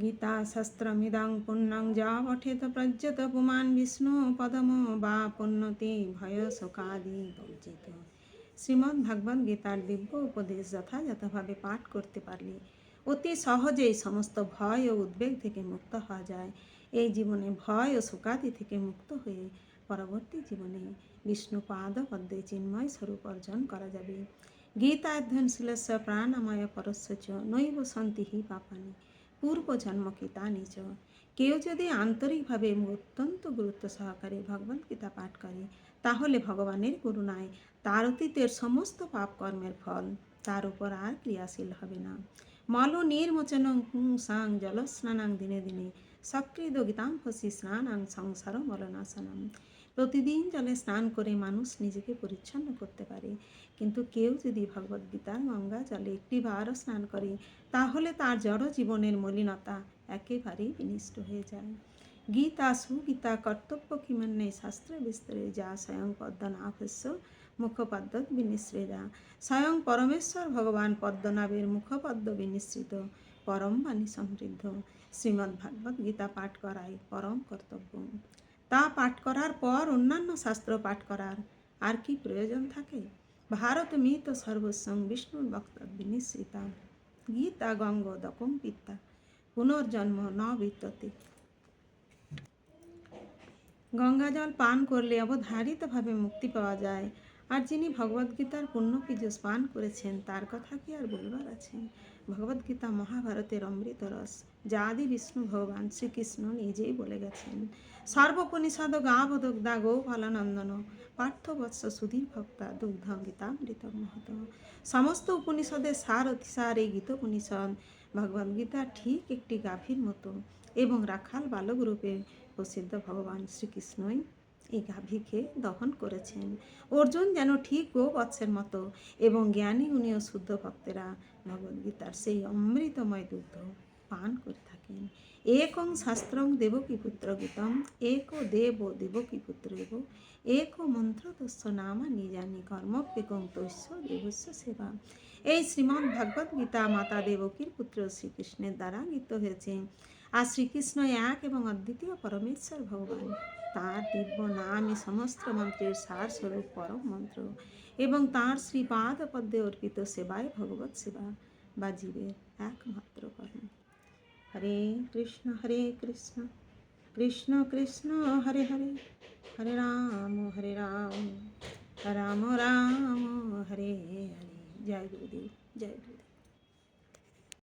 গীতা শাস্ত্রমিদং পুণ্যং যা পঠেত প্রজ্যত পুমান বিষ্ণু পদম বা পুণ্যতে ভয় শোকাদি বর্জিত শ্রীমদ্ ভাগবত গীতার দিব্য উপদেশ যথাযথভাবে পাঠ করতে পারলে অতি সহজেই সমস্ত ভয় ও উদ্বেগ থেকে মুক্ত হওয়া যায়। এই জীবনে ভয় ও শোকাদি থেকে মুক্ত হয়ে পরবর্তী জীবনে বিষ্ণু পাদ পদ্মে চিন্ময় স্বরূপ অর্জন করা যাবে। গীতাধ্যয়নশীলস্য প্রাণময় পরস্য নৈব সন্তি হি পাপানি। পূর্বজন্ম তা নিজ। কেউ যদি আন্তরিকভাবে অত্যন্ত গুরুত্ব সহকারে ভগবত গীতা পাঠ করে, তাহলে ভগবানের করুণায় তার অতীতের সমস্ত পাপ কর্মের ফল তার উপর আর ক্রিয়াশীল হবে না। মল নির্মোচনং পুংসাং জলস্নানাং দিনে দিনে সক্রিয় গীতাং ফসি স্নানাং সংসার মলনাশনম প্রতিদিন জলে স্নান করে মানুষ নিজেকে পরিচ্ছন্ন করতে পারে। কিন্তু কেউ যদি ভগবদ্গীতার গঙ্গা জলে একটিবারও স্নান করে, তাহলে তার জড় জীবনের মলিনতা একেবারেই বিনিষ্ট হয়ে যায়। গীতা সুগীতা কর্তব্য কিমান্নে শাস্ত্র বিস্তরে যা স্বয়ং পদ্মনাভস্য মুখপদ্ম বিনিশ্রেদা স্বয়ং পরমেশ্বর ভগবান পদ্মনাভের মুখপদ্ম বিনিশ্রিত পরম বাণী সমৃদ্ধ। শ্রীমদ্ ভাগবত গীতা পাঠ করাই পরম কর্তব্য। তা পাঠ করার পর অন্যান্য শাস্ত্র পাঠ করার আর কি প্রয়োজন থাকে? ভারত মিত সর্বস্বং বিষ্ণুর বক্তব্য নিশ্রিতা গীতা গঙ্গ দকম পিতা পুনর্জন্ম ন বিদ্যতে। গঙ্গা জল পান করলে অবধারিতভাবে মুক্তি পাওয়া যায়। আর যিনি ভগবদ্গীতার পীযুষ পান করেছেন, তার কথা কি আর বলবার আছে? ভগবদ্গীতা মহাভারতের অমৃত রস, যা আদি বিষ্ণু ভগবান শ্রীকৃষ্ণ নিজেই বলে গেছেন। সর্বপনিষদ গাবদগ্ধা গোপালানন্দন, পার্থবৎস সুধীর ভক্তা দুগ্ধ গীতামৃত মহত। সমস্ত উপনিষদের সার অতিসার এই গীত উপনিষদ ভগবদ্গীতা ঠিক একটি গাভীর মতো এবং রাখাল বালক রূপে প্রসিদ্ধ ভগবান শ্রীকৃষ্ণই এই গাভীকে দহন করেছেন। অর্জুন যেন ঠিক গোবৎসের মতো এবং জ্ঞানী উনিও শুদ্ধ ভক্তেরা ভগবদ্গীতার সেই অমৃতময় দুগ্ধ পান করে থাকেন। একং শাস্ত্রং দেবকী পুত্র গীতম, এক দেব দেবকী পুত্র দেব, এক মন্ত্র তস্য নামা নিজানি কর্মপ্যেকং তস্য দেবস্য সেবা। এই শ্রীমদ্ ভাগবত গীতা মাতা দেবকীর পুত্র শ্রীকৃষ্ণের দ্বারা গীত হয়েছে। আর শ্রীকৃষ্ণ এক এবং অদ্বিতীয় পরমেশ্বর ভগবান। তার দিব্য নামই সমস্ত মন্ত্রের সার স্বরূপ পরম মন্ত্র এবং তাঁর শ্রীপাদ পদ্মে অর্পিত সেবায় ভগবত সেবা বা জীবের একমাত্র কর্ম। হরে কৃষ্ণ হরে কৃষ্ণ কৃষ্ণ কৃষ্ণ, হরে হরে হরে রাম হরে রাম রাম রাম, হরে হরে। জয় গুরুদেব জয় গুরুদেব।